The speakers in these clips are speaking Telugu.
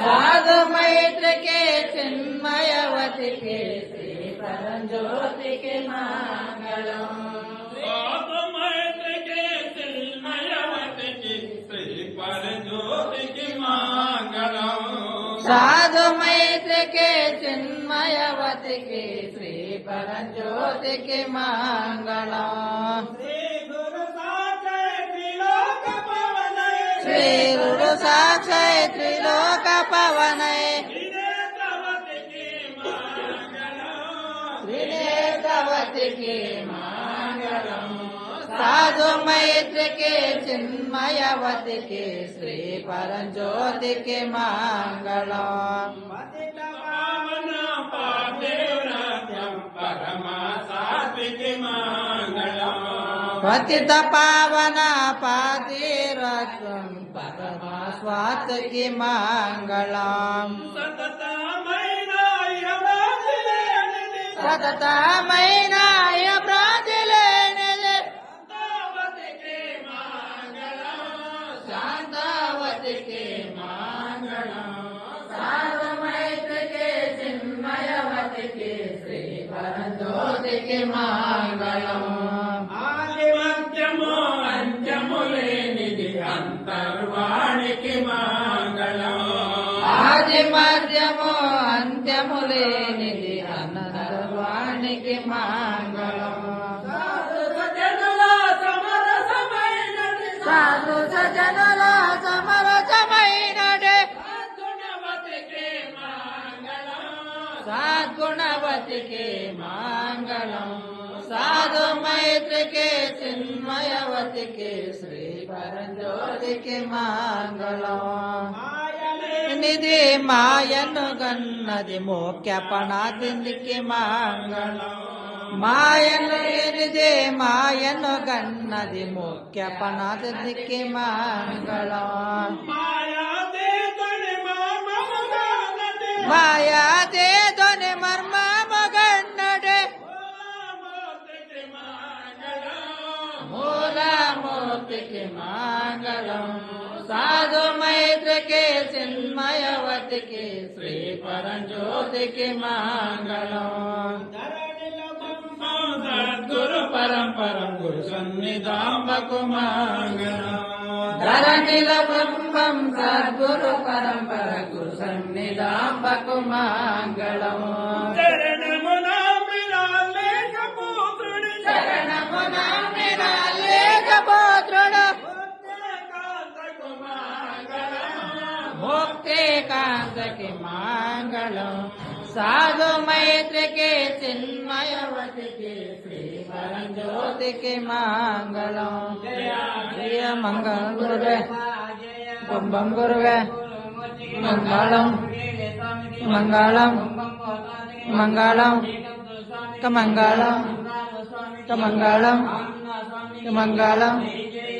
సాధు మైత్రికి చిన్మయవతికి శ్రీ పరంజ్యోతికి మంగళం. ఆత్మైత్రికి చిన్మయవతికి శ్రీ పరంజ్యోతికి మంగళం. సాధు మైత్రికి చిన్మయవతికి శ్రీ పరంజ్యోతికి మంగళం శ్రీ గురు పవనై శ్రీ త్రినేత్రవతికి త్రినేత్రవతికి మంగళం సాధు మైత్రికి చిన్మయవతికి శ్రీ పరంజ్యోతికి మంగళం పావన పాదేవ్రతం పరమ సాత్వికి మంగళం పతిత పావన పాతిరత్వం పరమ స్వాతికి మంగళం సతతమైన యమరాజులేనిది సతతమైన ప్రాతిలేనిది శాంతావతికి మంగళం శాంతావతికి మంగళం సాధుమైత్రికి చిన్మయవతికి శ్రీ పరంజ్యోతికి మంగళం సాధు సజనుల సమరసమైనడే సద్గుణవతికి మంగళం. సాధు మైత్రికి చిన్మయవతికి శ్రీ పరంజ్యోతికి మంగళం. निधि मायन गन्नदि मोक्षपणा दिखे मंगल मायन निधि मायन गन्नदि मोक्षपणा दिखे मंगल माया दे ध्वनि मर्म मगन्नडे मोला मोक्ष के मंगल సాధు మైత్రికి చిన్మయవతికి శ్రీ పరంజ్యోతికి మంగళం. సద్గురు పరంపరం గురు సన్నిధాంబకు మంగళం. ధరణిల బ్రహ్మం సద్గురు పరంపర గురు సన్నిధాంబకు మంగళం. కాంతకి మంగళం సాధు మైత్రికి చిన్మయవతికి శ్రీ పరంజ్యోతికి మంగళం జయ మంగళ గురువే కుంభం గురువే మంగళం మంగళం మంగళం కమంగళం కమంగళం కమంగళం సద్గురు బంబం బాబా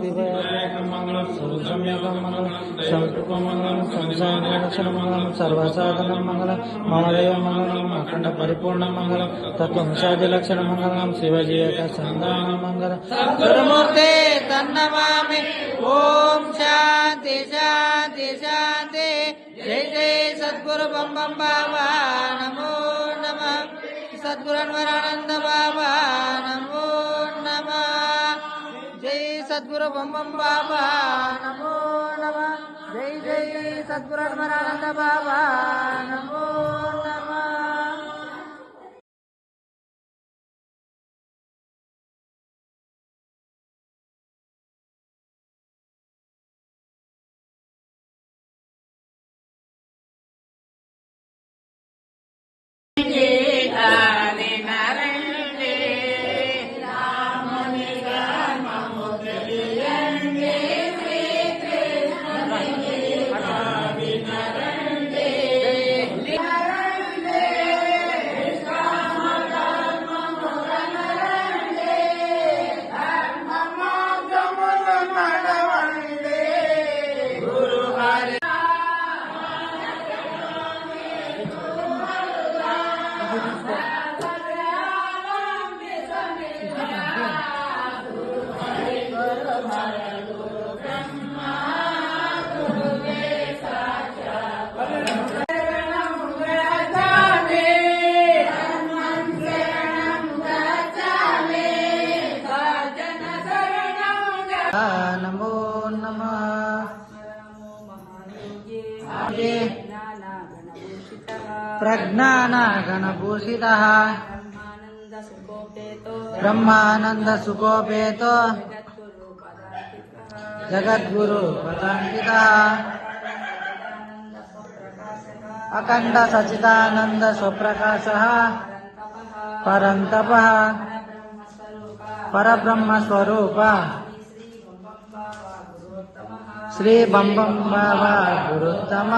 పరజ్యోతి నిర్ణయం వినాయక మంగళం సౌసమ్యకం మంగళం దైవకృపం సర్వసాధన మంగళం మమదేవ మంగళం అఖండ పరిపూర్ణ మంగళం తత్వంశాది లక్షణ మంగళం శివజీయక సంధాన మంగళం గురుమూర్తే తన్నమామి ఓం శాంతి శాంతి శాంతి జై జై సద్గురు బంబం బాబా నమో నమ సద్గురు అన్వరానంద బాబా నమో సద్గురు బొమ్మం బాబా నమో నమ. జై జై సద్గురు అమరానంద బాబా. నమో. नमो नमः। प्रज्ञानागणभूषितः ब्रह्मानन्दसुकोपेतो जगद्गुरुपदाङ्कितः। अखण्डसचिदानन्दस्वप्रकाशः परन्तपः। परब्रह्मस्वरूपः। श्री बम बम बाबा गुरुतम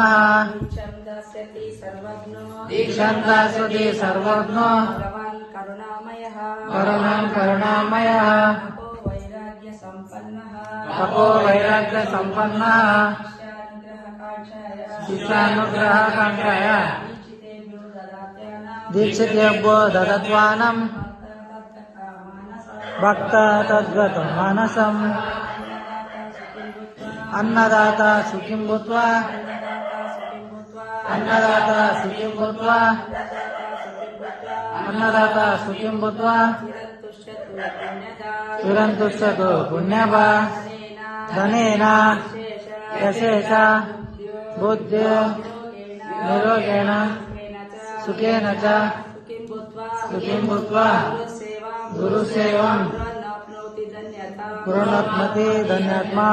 सर्वज्ञ। करुणामय। तपो वैराग्य संपन्न शिष्यानुग्रह कांक्षाय दीक्षितेभ्यो भक्त तद्गत मानसम। अन्नदाता सुखीं भूत्वा। अन्नदाता सुखीं भूत्वा। अन्नदाता सुखीं भूत्वा। पुण्य वा धनेन यशेष। बुद्ध्य निरोगेण। सुखेन च। सुखीं भूत्वा। गुरुस्येवम् పురుణత్మతి ధన్యాత్మా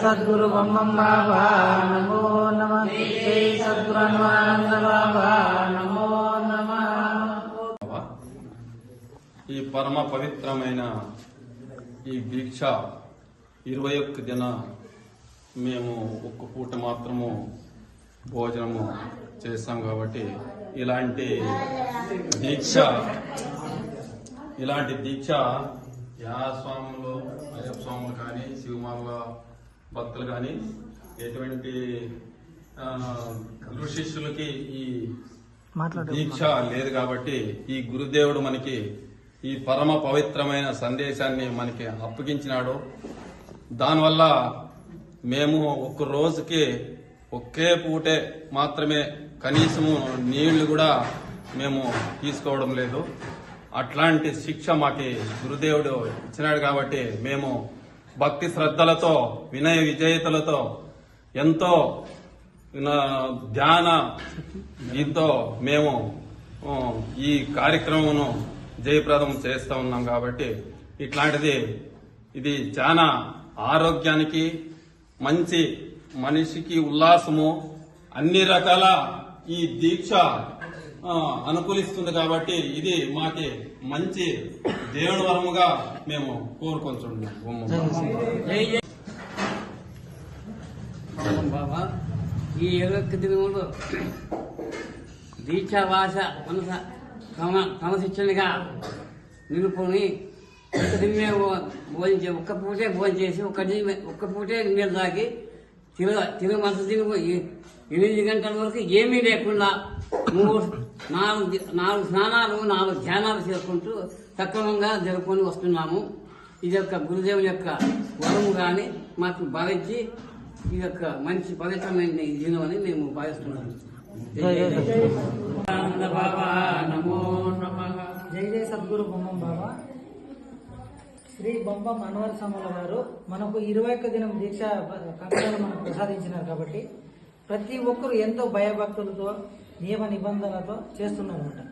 సద్గురు బొమ్మం బాబా నమో నమ శ్రీ సద్గురన్మానంద బాబా నమో నమ ఈ పరమ పవిత్రమైన ఈ దీక్ష ఇరవై ఒక్క దిన మేము ఒక్క పూట మాత్రము భోజనము చేస్తాం కాబట్టి ఇలాంటి దీక్ష ఇలాంటి దీక్ష యా స్వాములు అయ్యప్ప స్వాములు కానీ శివమాల భక్తులు కానీ ఎటువంటి గురు శిష్యులకి ఈ దీక్ష లేదు కాబట్టి ఈ గురుదేవుడు మనకి ఈ పరమ పవిత్రమైన సందేశాన్ని మనకి అప్పగించినాడు. దానివల్ల మేము ఒక్క రోజుకి ఒకే పూటే మాత్రమే కనీసము నీళ్ళు కూడా మేము తీసుకోవడం లేదు. అట్లాంటి శిక్ష మాకి గురుదేవుడు ఇచ్చినాడు కాబట్టి మేము భక్తి శ్రద్ధలతో వినయ విజేతలతో ఎంతో నా ధ్యాన దీంతో మేము ఈ కార్యక్రమమును జయప్రదం చేస్తూ ఉన్నాం కాబట్టి ఇట్లాంటిది ఇది చాలా ఆరోగ్యానికి మంచి మనిషికి ఉల్లాసము అన్ని రకాల ఈ దీక్ష అనుకూలిస్తుంది కాబట్టి ఇది మాకి మంచి దేవుని వరముగా మేము కోరుకుంటున్నాము బాబా. ఈ ఇరవై ఒక్క దినములు దీక్షావాస మనస క్రమ క్రమశిక్షణగా నిలుపుని ఒక్క దినమే భోజనం ఒక్క పూటే భోజనం చేసి ఒక్క ఒక్క పూటే నీళ్ళు తాగి తిరుగు తిరుగు మనసు తిరుగు ఎనిమిది గంటల వరకు ఏమీ లేకుండా మూడు నాలుగు నాలుగు స్నానాలు నాలుగు ధ్యానాలు చేసుకుంటూ సక్రమంగా జరుపుకొని వస్తున్నాము. ఇది యొక్క గురుదేవుని యొక్క వరము కానీ మాకు భావించి ఈ యొక్క మంచి పవిత్రమైన ఈ దినం అని మేము భావిస్తున్నాము. జై జై సద్గురు. ఆనంద బాబా నమో నమః. జై జై సద్గురు బొమ్మం బాబా. శ్రీ బొమ్మం అన్వర్ సమూల గారు మనకు ఇరవై ఒక్క దినం దీక్ష కక్షలు మనకు ప్రసాదించినారు కాబట్టి ప్రతి ఒక్కరు ఎంతో భయభక్తులతో నియమ నిబంధనలతో చేస్తున్నారు అనమాట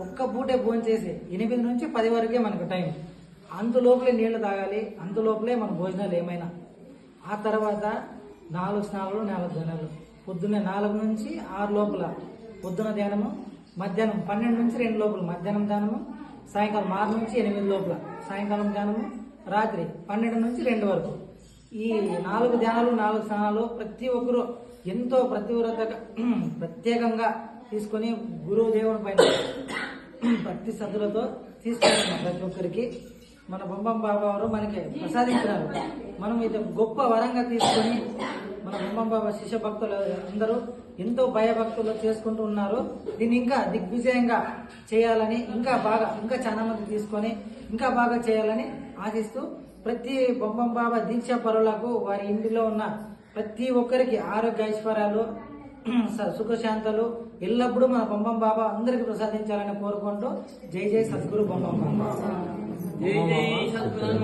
ఒక్క పూటే భోజనం చేసి ఎనిమిది నుంచి పది వరకే మనకు టైం. అందులోపలే నీళ్ళు తాగాలి అందులోపలే మన భోజనాలు ఏమైనా. ఆ తర్వాత నాలుగు స్నానాలు నాలుగు ధ్యానాలు. పొద్దున్నే నాలుగు నుంచి ఆరు లోపల పొద్దున ధ్యానము మధ్యాహ్నం పన్నెండు నుంచి రెండు లోపల మధ్యాహ్నం ధ్యానము సాయంకాలం ఆరు నుంచి ఎనిమిది లోపల సాయంకాలం ధ్యానము రాత్రి పన్నెండు నుంచి రెండు వరకు. ఈ నాలుగు ధ్యానాలు నాలుగు స్నానాలు ప్రతి ఒక్కరూ ఎంతో ప్రతివ్రత ప్రత్యేకంగా తీసుకొని గురువు దేవుని పైన భక్తి శ్రద్ధలతో తీసుకుంటున్నాం ప్రతి ఒక్కరికి. మన బొమ్మం బాబా వారు మనకి ప్రసాదించినారు. మనం ఇది గొప్ప వరంగా తీసుకొని మన బొమ్మం బాబా శిష్య భక్తులు అందరూ ఎంతో భయభక్తులు చేసుకుంటూ ఉన్నారు. దీన్ని ఇంకా దిగ్విజయంగా చేయాలని ఇంకా బాగా ఇంకా చాలా మంది తీసుకొని ఇంకా బాగా చేయాలని ఆశిస్తూ ప్రతి బొమ్మం బాబా దీక్ష పరులకు వారి ఇంటిలో ఉన్న ప్రతి ఒక్కరికి ఆరోగ్య ఐశ్వర్యాలు సుఖశాంతలు ఎల్లప్పుడూ మన బొమ్మం బాబా అందరికి ప్రసాదించాలని కోరుకుంటూ జై జై సద్గురు బొమ్మం బాబా. జై జై సద్గురు